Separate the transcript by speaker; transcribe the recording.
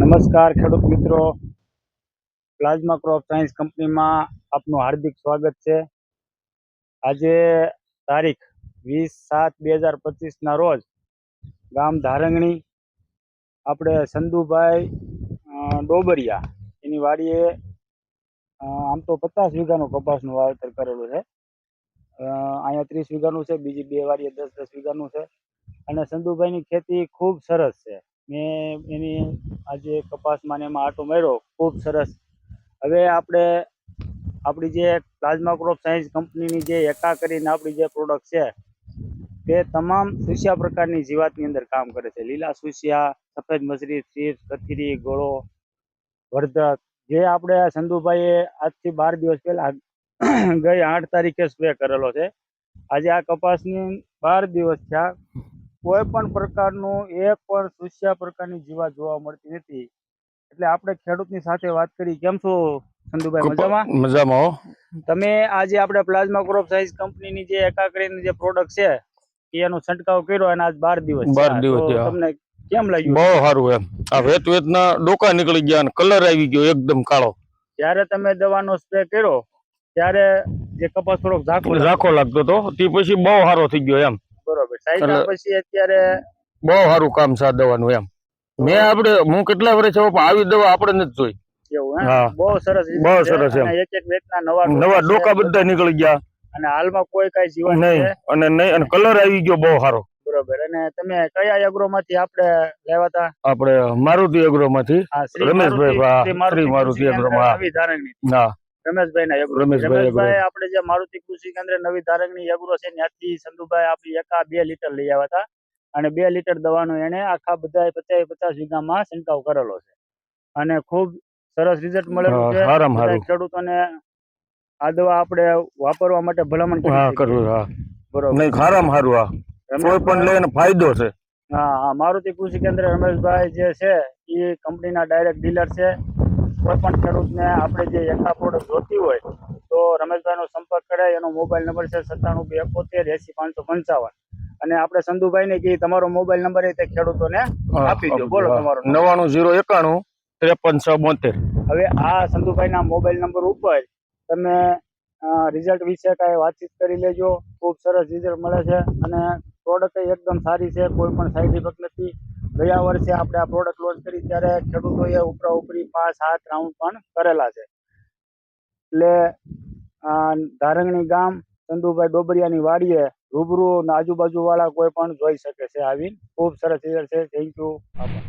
Speaker 1: નમસ્કાર ખેડૂત મિત્રો. પ્લાઝમા ક્રોપ સાયન્સ કંપનીમાં આપનું હાર્દિક સ્વાગત છે. આજે તારીખ વીસ સાત બે હજાર પચીસના રોજ ગામ ધારંગણી આપણે સંધુભાઈ ડોબરિયા એની વાડીએ આમ તો પચાસ વીઘાનું કપાસનું વાવેતર કરેલું છે. અહીંયા ત્રીસ વીઘાનું છે, બીજી બે વાડીએ દસ દસ વીઘાનું છે. અને સંધુભાઈની ખેતી ખૂબ સરસ છે. મેં એની આજે કપાસમાં ને એમાં આટો માર્યો, ખૂબ સરસ. હવે આપણે, આપણી જે પ્લાઝમા ક્રોપ સાયન્સ કંપનીની જે એકા કરીને આપણી જે પ્રોડક્ટ છે, તે તમામ સુસ્યા પ્રકારની જીવાતની અંદર કામ કરે છે. લીલા સુસ્યા, સફેદ મસરી સીર કથીરી, ગોળો, વર્ધક. જે આપણે સંધુભાઈએ આજથી બાર દિવસ પહેલા ગઈ આઠ તારીખે સ્પ્રે કરેલો છે. આજે આ કપાસની બાર દિવસ થયા. કોઈ પણ પ્રકારનું એક પણ સુસ્યા પ્રકારની જીવા જોવા મળતી નથી. એટલે આપણે ખેડૂતની સાથે વાત કરી. કેમ છો સંધુભાઈ મજામાં?
Speaker 2: મજામાં હો.
Speaker 1: તમે આજે આપણે પ્લાઝમા ક્રોપ સાઇઝ કંપનીની જે એકાકરીની જે પ્રોડક્ટ છે એનો છંટકાવ કર્યો અને આજ બાર દિવસ
Speaker 2: બાર દિવસ
Speaker 1: તમને કેમ લાગ્યું?
Speaker 2: બહુ સારું એમ. આ વેત વેતના ડોકા નીકળી ગયા અને કલર આવી ગયો એકદમ કાળો.
Speaker 1: જ્યારે તમે દવાનો સ્પ્રે કર્યો ત્યારે જે કપાસ થોડોક ઝાંખો
Speaker 2: ઝાંખો લાગતો હતો તે પછી બહુ સારો થઈ ગયો એમ.
Speaker 1: બરોબર પછી અત્યારે
Speaker 2: બહુ સારું કામ છે આ દવાનું એમ. મેં આપણે હું કેટલા વર્ષ થયો પણ આવી દવા આપણે નથી જોઈ.
Speaker 1: બહુ સરસ
Speaker 2: બહુ સરસ એમ.
Speaker 1: એક એક વેતના નવા
Speaker 2: નવા ડોકા બધા નીકળી ગયા.
Speaker 1: અને હાલમાં કોઈ કઈ જીવન
Speaker 2: નહીં અને નહીં અને કલર આવી ગયો બહુ સારો.
Speaker 1: બરોબર. અને તમે કયા એગ્રો માંથી આપણે લેવા હતા?
Speaker 2: આપણે મારુતિ એગ્રો માંથી રમેશભાઈ,
Speaker 1: મારુતિ- એગ્રો માં
Speaker 2: એગ્રોમાં, હા.
Speaker 1: રમેશભાઈ
Speaker 2: રમેશભાઈ
Speaker 1: આપણે જે મારુતિ કૃષિ કેન્દ્ર નવી ધારકની એગ્રો છે ત્યાંથી સંધુભાઈ આપણી એકા બે લીટર લઈ આવ્યા હતા. અને બે લીટર દવાનો એને આખા બધા પચાસ પચાસ વીઘામાં છંટકાવ કરેલો છે. અને ખૂબ સરસ રિઝલ્ટ મળેલું છે. ખેડૂતોને આ દવા આપણે વાપરવા માટે ભલામણ.
Speaker 2: કરવું
Speaker 1: બરોબર.
Speaker 2: સારામાં સારું આ કોઈ પણ ફાયદો છે.
Speaker 1: હા હા મારુતિ કૃષિ કેન્દ્ર રમેશભાઈ જે છે એ કંપનીના ડાયરેક્ટ ડીલર છે. કોઈ પણ ખેડૂતને આપણે જે એકા પ્રોડક્ટ જોતી હોય તો રમેશભાઈનો સંપર્ક કરે એનો મોબાઈલ નંબર છે સત્તાણું બે એકોતેર એસી પાંચસો પંચાવન. અને આપણે સંધુભાઈને કે તમારો મોબાઈલ નંબર એ તે ખેડૂતોને આપી દો બોલો. તમારો
Speaker 2: નવાણું જીરો એકાણું ત્રેપન છ બોતેર
Speaker 1: હવે આ સંધુભાઈના મોબાઈલ નંબર ઉપર તમે રિઝલ્ટ વિશે કાંઈ વાતચીત કરી લેજો. ખૂબ સરસ રિઝલ્ટ મળે છે. અને પ્રોડક્ટ એકદમ સારી છે. કોઈ પણ સાઈડ ઇફેક્ટ નથી. ગયા વર્ષે આપણે આ પ્રોડક્ટ લોન્ચ કરી ત્યારે ખેડૂતોએ ઉપરા ઉપરી પાંચ, સાત રાઉન્ડ પણ કરેલા છે. એટલે ધારંગણી ગામ ચંદુભાઈ ડોબરિયાની વાડીએ રૂબરૂ અને આજુબાજુ વાળા કોઈ પણ જોઈ શકે છે આવીને. ખૂબ સરસ રિઝલ્ટ છે. થેન્ક યુ આભાર